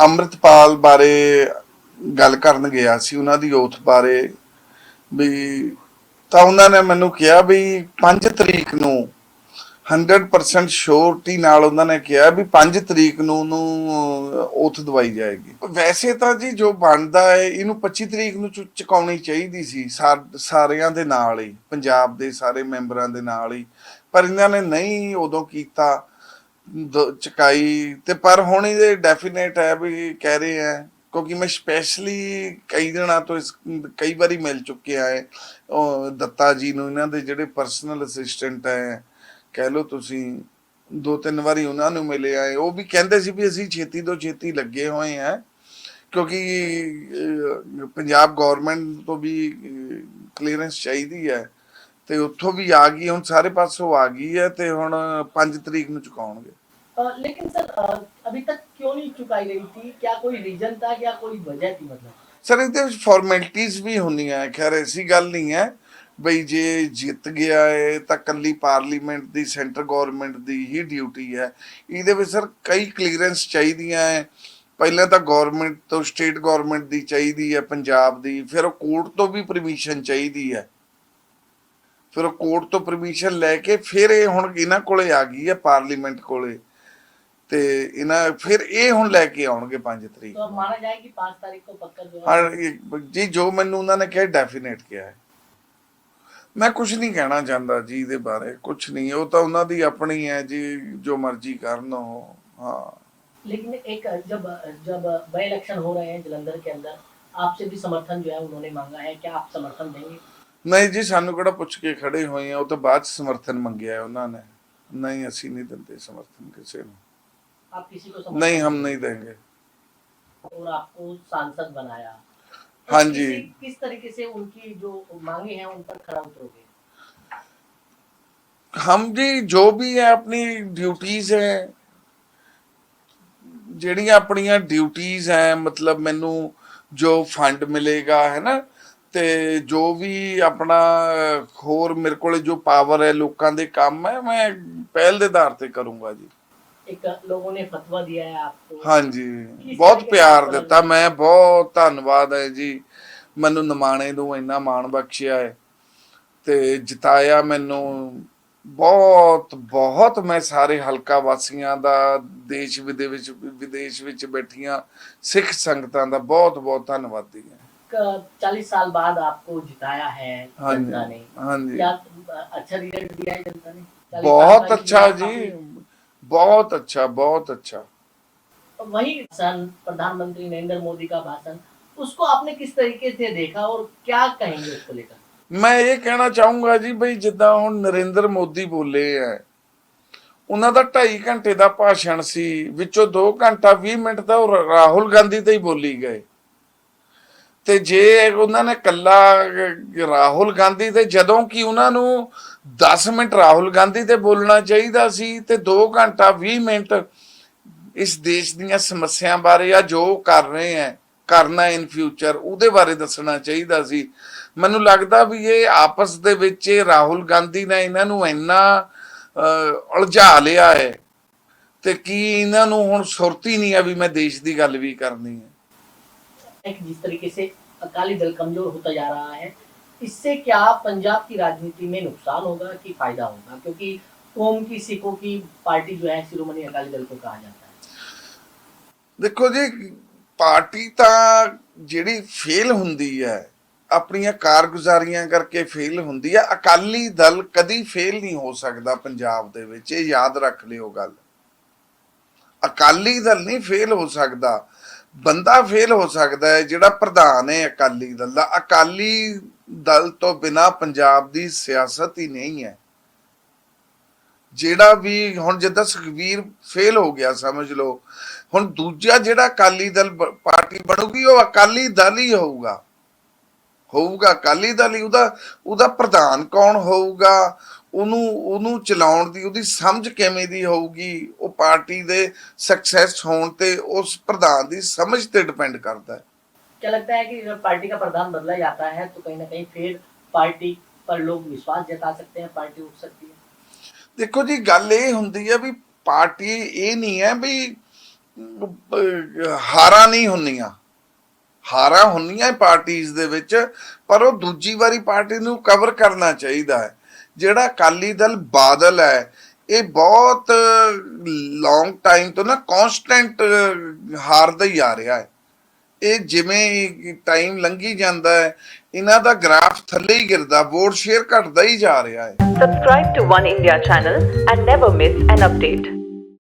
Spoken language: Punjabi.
ਅੰਮ੍ਰਿਤਪਾਲ ਬਾਰੇ ਗੱਲ ਕਰਨ ਗਿਆ ਸੀ, ਉਹਨਾਂ ਦੀ ਓਥ ਬਾਰੇ ਵੀ ਤਾਂ ਉਹਨਾਂ ਨੇ ਮੈਨੂੰ ਕਿਹਾ ਵੀ 5 ਤਰੀਕ ਨੂੰ 100% ਸ਼ੋਰਟੀ ਨਾਲ ਉਹਨਾਂ ਨੇ ਕਿਹਾ ਵੀ 5 ਤਰੀਕ ਨੂੰ ਉਹਨੂੰ ਓਥ ਦਵਾਈ ਜਾਏਗੀ। ਵੈਸੇ ਤਾਂ ਜੀ ਜੋ ਬਣਦਾ ਹੈ, ਇਹਨੂੰ 25 ਤਰੀਕ ਨੂੰ ਚੁ- ਚੁਕਾਉਣੀ ਚਾਹੀਦੀ ਸੀ ਸਾਰਿਆਂ ਦੇ ਨਾਲ ਹੀ, ਪੰਜਾਬ ਦੇ ਸਾਰੇ ਮੈਂਬਰਾਂ ਦੇ ਨਾਲ ਹੀ। ਪਰ ਇਹਨਾਂ ਨੇ ਨਹੀਂ ਉਦੋਂ ਕੀਤਾ। ਚੁਕਾਈ ਤੇ ਪਰ ਹੁਣ ਇਹ ਡੈਫੀਨੇਟ ਹੈ ਵੀ ਕਹਿ ਰਹੇ ਹੈ, ਕਿਉਂਕਿ ਮੈਂ ਸਪੈਸ਼ਲੀ ਕਈ ਦਿਨਾਂ ਤੋਂ ਇਸ ਕਈ ਵਾਰੀ ਮਿਲ ਚੁੱਕਿਆ ਹੈ, ਉਹ ਦੱਤਾ ਜੀ ਨੂੰ ਇਹਨਾਂ ਦੇ ਜਿਹੜੇ ਪਰਸਨਲ ਅਸਿਸਟੈਂਟ ਹੈ, ਕਹਿ ਲਓ ਤੁਸੀਂ, ਦੋ ਤਿੰਨ ਵਾਰੀ ਉਹਨਾਂ ਨੂੰ ਮਿਲੇ ਆਏ ਉਹ ਵੀ ਕਹਿੰਦੇ ਸੀ ਵੀ ਅਸੀਂ ਛੇਤੀ ਤੋਂ ਛੇਤੀ ਲੱਗੇ ਹੋਏ ਆ ਕਿਉਂਕਿ ਪੰਜਾਬ ਗਵਰਨਮੈਂਟ ਤੋਂ ਵੀ ਕਲੀਅਰੈਂਸ ਚਾਹੀਦੀ ਹੈ, ਤੇ ਉੱਥੋਂ ਵੀ ਆ ਗਈ ਹੁਣ ਸਾਰੇ ਪਾਸੋਂ ਆ ਗਈ ਹੈ, ਤੇ ਹੁਣ 5 ਤਰੀਕ ਨੂੰ ਚੁਕਾਉਣਗੇ। लेकिन सर अ, अभी तक क्यों नहीं चुकाई गई थी क्या कोई रीजन था या कोई वजह थी मतलब ਸਰ ਇਹਦੇ ਵਿੱਚ ਫਾਰਮੈਲਿਟੀਆਂ ਵੀ ਹੁੰਦੀਆਂ ਹੈ ਖੈਰ ਐਸੀ ਗੱਲ ਨਹੀਂ ਹੈ ਬਈ ਜੇ ਜਿੱਤ ਗਿਆ ਹੈ ਤਾਂ ਕੱਲੀ ਪਾਰਲੀਮੈਂਟ ਦੀ ਸੈਂਟਰ ਗਵਰਨਮੈਂਟ ਦੀ ਹੀ ਡਿਊਟੀ ਹੈ ਇਹਦੇ ਵਿੱਚ ਸਰ ਕਈ ਕਲੀਅਰੈਂਸ ਚਾਹੀਦੀਆਂ ਹੈ ਪਹਿਲਾਂ ਤਾਂ ਗਵਰਨਮੈਂਟ ਤੋਂ ਸਟੇਟ ਗਵਰਨਮੈਂਟ ਦੀ ਚਾਹੀਦੀ ਹੈ ਪੰਜਾਬ ਦੀ ਫਿਰ ਉਹ ਕੋਰਟ ਤੋਂ ਵੀ ਪਰਮਿਸ਼ਨ ਚਾਹੀਦੀ ਹੈ ਫਿਰ ਉਹ ਕੋਰਟ ਤੋਂ ਪਰਮਿਸ਼ਨ ਲੈ ਕੇ ਫਿਰ ਇਹ ਹੁਣ ਇਹਨਾਂ ਕੋਲੇ ਆ ਗਈ ਹੈ ਪਾਰਲੀਮੈਂਟ ਕੋਲੇ ਤੇ ਇਹਨਾਂ ਫਿਰ ਇਹ ਹੁਣ ਲੈ ਕੇ ਆਉਣਗੇ 5 ਤਰੀਕ तो अब माना जाए कि पाँच तारीख को पक्का जो है ਹਾਂ ਇਹ- ਜੀ ਜੋ ਮੈਨੂੰ ਉਹਨਾਂ ਨੇ ਕਿਹਾ ਡੈਫੀਨੇਟ ਕਿਹਾ ਹੈ ਮੈਂ ਕੁਝ ਨਹੀਂ ਕਹਿਣਾ ਚਾਹੁੰਦਾ ਜੀ ਇਹਦੇ ਬਾਰੇ ਕੁਝ ਨਹੀਂ ਉਹ ਤਾਂ ਉਹਨਾਂ ਦੀ ਆਪਣੀ ਹੈ ਜੀ ਜੋ ਮਰਜ਼ੀ ਕਰਨ ਉਹ ਹਾਂ लेकिन एक जब जब बाई इलेक्शन हो रहे हैं जलंधर के अंदर आपसे भी समर्थन जो है उन्होंने मांगा है क्या आप समर्थन देंगे ਨਹੀਂ ਜੀ ਸਾਨੂੰ ਕਿਹੜਾ ਪੁੱਛ ਕੇ ਖੜੇ ਹੋਏ ਆ ਉਹ ਤਾਂ ਬਾਅਦ ਚ ਸਮਰਥਨ ਮੰਗਿਆ ਹੈ ਉਹਨਾਂ ਨੇ ਨਹੀਂ ਅਸੀਂ ਨਹੀਂ ਦਿੰਦੇ ਸਮਰਥਨ ਕਿਸੇ ਨੂੰ आप किसी को समझ नहीं हम नहीं देंगे। और आपको सांसद बनाया। हाँ जी। किस तरीके से उनकी जो मांगे हैं उन पर खरा उतरोगे? हम जी ਜੋ ਵੀ ਹੈ ਆਪਣੀ ਡਿਊਟੀਆਂ ਹੈ ਜਿਹੜੀਆਂ ਆਪਣੀਆਂ ਡਿਊਟੀਆਂ ਹੈ ਮਤਲਬ ਮੈਨੂੰ ਜੋ ਫੰਡ ਮਿਲੇਗਾ ਹੈ ਨਾ ਤੇ ਜੋ ਵੀ ਆਪਣਾ ਹੋਰ ਮੇਰੇ ਕੋਲ ਜੋ ਪਾਵਰ ਹੈ ਲੋਕਾਂ ਦੇ ਕੰਮ ਹੈ ਮੈਂ ਪਹਿਲ ਦੇ ਆਧਾਰ ਤੇ ਕਰੂੰਗਾ एक लोगों ने फतवा दिया है आपको ਹਾਂਜੀ ਕਿਸ ਬਹੁਤ ਤਰੀਕੇ ਪਿਆਰ ਨਾਲ ਦਿੱਤਾ ਮੈਂ ਬਹੁਤ ਧੰਨਵਾਦ ਹੈ ਜੀ ਮੈਨੂੰ ਨਿਮਾਣੇ ਨੂੰ ਇੰਨਾ ਮਾਣ ਬਖਸ਼ਿਆ ਹੈ ਤੇ ਜਿਤਾਇਆ ਮੈਨੂੰ ਬਹੁਤ ਬਹੁਤ ਮੈਂ ਸਾਰੇ ਹਲਕਾ ਵਾਸੀਆਂ ਦਾ ਦੇਸ਼ ਵਿਦੇ ਵਿੱਚ ਵਿਦੇਸ਼ ਵਿੱਚ ਬੈਠੀਆਂ ਸਿੱਖ ਸੰਗਤਾਂ ਦਾ ਬਹੁਤ ਬਹੁਤ ਧੰਨਵਾਦੀ ਹਾਂ चालीस साल बाद आपको जिताया है ਹਾਂਜੀ जनता ने ਹਾਂਜੀ क्या अच्छा रिजल्ट दिया है जनता ने 40 साल ਬਹੁਤ बाद ਅੱਛਾ ये ਜੀ काफी- ਬਹੁਤ ਅੱਛਾ ਬਹੁਤ ਅੱਛਾ वही भाषण प्रधानमंत्री नरेंद्र मोदी का भाषण उसको आपने किस तरीके से देखा और क्या कहेंगे उसको लेकर ਮੈਂ ਇਹ ਕਹਿਣਾ ਚਾਹੂੰਗਾ ਜੀ ਬਈ ਜਿੱਦਾਂ ਹੁਣ ਨਰਿੰਦਰ ਮੋਦੀ ਬੋਲੇ ਐ ਉਹਨਾਂ ਦਾ 2.5 ਘੰਟੇ ਦਾ ਭਾਸ਼ਣ ਸੀ ਵਿੱਚੋਂ 2 ਘੰਟਾ 20 ਮਿੰਟ ਤਾਂ ਉਹ ਰਾਹੁਲ ਗਾਂਧੀ ਤੇ ਹੀ ਬੋਲੀ ਗਏ ਤੇ ਜੇ ਉਹਨਾਂ ਨੇ ਕੱਲਾ ਰਾਹੁਲ ਗਾਂਧੀ ਤੇ, ਜਦੋਂ ਕਿ ਉਹਨਾਂ ਨੂੰ 10 ਮਿੰਟ ਰਾਹੁਲ ਗਾਂਧੀ ਤੇ ਬੋਲਣਾ ਚਾਹੀਦਾ ਸੀ ਤੇ 2 ਘੰਟਾ 20 ਮਿੰਟ ਇਸ ਦੇਸ਼ ਦੀਆਂ ਸਮੱਸਿਆ ਬਾਰੇ ਆ ਜੋ ਕਰ ਰਹੇ ਹੈ, ਕਰਨਾ ਇਨ ਫਿਊਚਰ ਉਹਦੇ ਬਾਰੇ ਦੱਸਣਾ ਚਾਹੀਦਾ ਸੀ। ਮੈਨੂੰ ਲੱਗਦਾ ਵੀ ਇਹ ਆਪਸ ਦੇ ਵਿੱਚ ਇਹ ਰਾਹੁਲ ਗਾਂਧੀ ਨੇ ਇਹਨਾਂ ਨੂੰ ਇੰਨਾ ਉਲਝਾ ਲਿਆ ਹੈ ਤੇ ਕੀ ਇਹਨਾਂ ਨੂੰ ਹੁਣ ਸੁਰਤੀ ਨਹੀਂ ਆ ਵੀ ਮੈਂ ਦੇਸ਼ ਦੀ ਗੱਲ ਵੀ ਕਰਨੀ ਹੈ। एक जिस तरीके से अकाली दल कमजोर होता जा रहा है इससे क्या पंजाब की राजनीति में नुकसान होगा कि फायदा होगा क्योंकि कौम की सिखों की पार्टी जो है शिरोमणि अकाली दल को कहा जाता है ਦੇਖੋ ਜੀ ਪਾਰਟੀ ਤਾਂ ਜਿਹੜੀ ਫੇਲ ਹੁੰਦੀ ਹੈ ਆਪਣੀਆਂ ਕਾਰਗੁਜ਼ਾਰੀਆਂ ਕਰਕੇ ਫੇਲ ਹੁੰਦੀ ਹੈ ਅਕਾਲੀ ਦਲ ਕਦੀ ਫੇਲ ਨਹੀਂ ਹੋ ਸਕਦਾ ਪੰਜਾਬ ਦੇ ਵਿੱਚ ਇਹ ਯਾਦ ਰੱਖ ਲਿਓ ਗੱਲ ਅਕਾਲੀ ਦਲ ਨਹੀਂ ਫੇਲ ਹੋ ਸਕਦਾ ਬੰਦਾ ਫੇਲ ਹੋ ਸਕਦਾ ਹੈ, ਜਿਹੜਾ ਪ੍ਰਧਾਨ ਹੈ ਅਕਾਲੀ ਦਲ ਦਾ। ਅਕਾਲੀ ਦਲ ਤੋਂ ਬਿਨਾ ਪੰਜਾਬ ਦੀ ਸਿਆਸਤ ਹੀ ਨਹੀਂ ਹੈ। ਜਿਹੜਾ ਵੀ, ਹੁਣ ਜਿੱਦਾਂ ਸੁਖਵੀਰ ਫੇਲ ਹੋ ਗਿਆ, ਸਮਝ ਲਓ। ਹੁਣ ਦੂਜਾ ਜਿਹੜਾ ਅਕਾਲੀ ਦਲ ਪਾਰਟੀ ਬਣੂਗੀ, ਉਹ ਅਕਾਲੀ ਦਲ ਹੀ ਹੋਊਗਾ। ਹੋਊਗਾ ਅਕਾਲੀ ਦਲ ਹੀ, ਉਹਦਾ ਉਹਦਾ ਪ੍ਰਧਾਨ ਕੌਣ ਹੋਊਗਾ? ਉਹਨੂੰ ਉਹਨੂੰ ਚਲਾਉਣ ਦੀ ਉਹਦੀ ਸਮਝ ਕਿਵੇਂ ਦੀ ਹੋਊਗੀ ਉਹ ਪਾਰਟੀ ਦੇ ਸਕਸੈਸ ਹੋਣ ਤੇ ਉਸ ਪ੍ਰਧਾਨ ਦੀ ਸਮਝ ਤੇ ਡਿਪੈਂਡ ਕਰਦਾ ਹੈ क्या लगता है कि अगर पार्टी का प्रधान बदला जाता है तो कहीं ना कहीं फिर पार्टी पर लोग विश्वास जता सकते हैं पार्टी उठ सकती है ਦੇਖੋ ਜੀ ਗੱਲ ਇਹ ਹੁੰਦੀ ਹੈ ਵੀ ਪਾਰਟੀ ਇਹ ਨਹੀਂ ਹੈ ਵੀ ਅਹ, ਹਾਰਾਂ ਨਹੀਂ ਹੁੰਦੀਆਂ ਹਾਰਾਂ ਹੁੰਦੀਆਂ ਪਾਰਟੀਆਂ ਦੇ ਵਿੱਚ ਪਰ ਉਹ ਦੂਜੀ ਵਾਰੀ ਪਾਰਟੀ ਨੂੰ ਕਵਰ ਕਰਨਾ ਚਾਹੀਦਾ ਹੈ ਜਿਹੜਾ ਅਕਾਲੀ ਦਲ ਬਾਦਲ ਹੈ, ਇਹ ਬਹੁਤ ਲੌਂਗ ਟਾਈਮ ਤੋਂ ਨਾ ਕਨਸਟੈਂਟ ਹਾਰਦਾ ਹੀ ਆ ਰਿਹਾ ਹੈ ਇਹ ਜਿਵੇਂ ਟਾਈਮ ਲੰਘੀ ਜਾਂਦਾ ਹੈ, ਇਹਨਾਂ ਦਾ ਗ੍ਰਾਫ ਥੱਲੇ ਹੀ ਗਿਰਦਾ ਵੋਟ ਸ਼ੇਅਰ ਘਟਦਾ ਹੀ ਜਾ ਰਿਹਾ ਹੈ Subscribe to One India channel and never miss an update.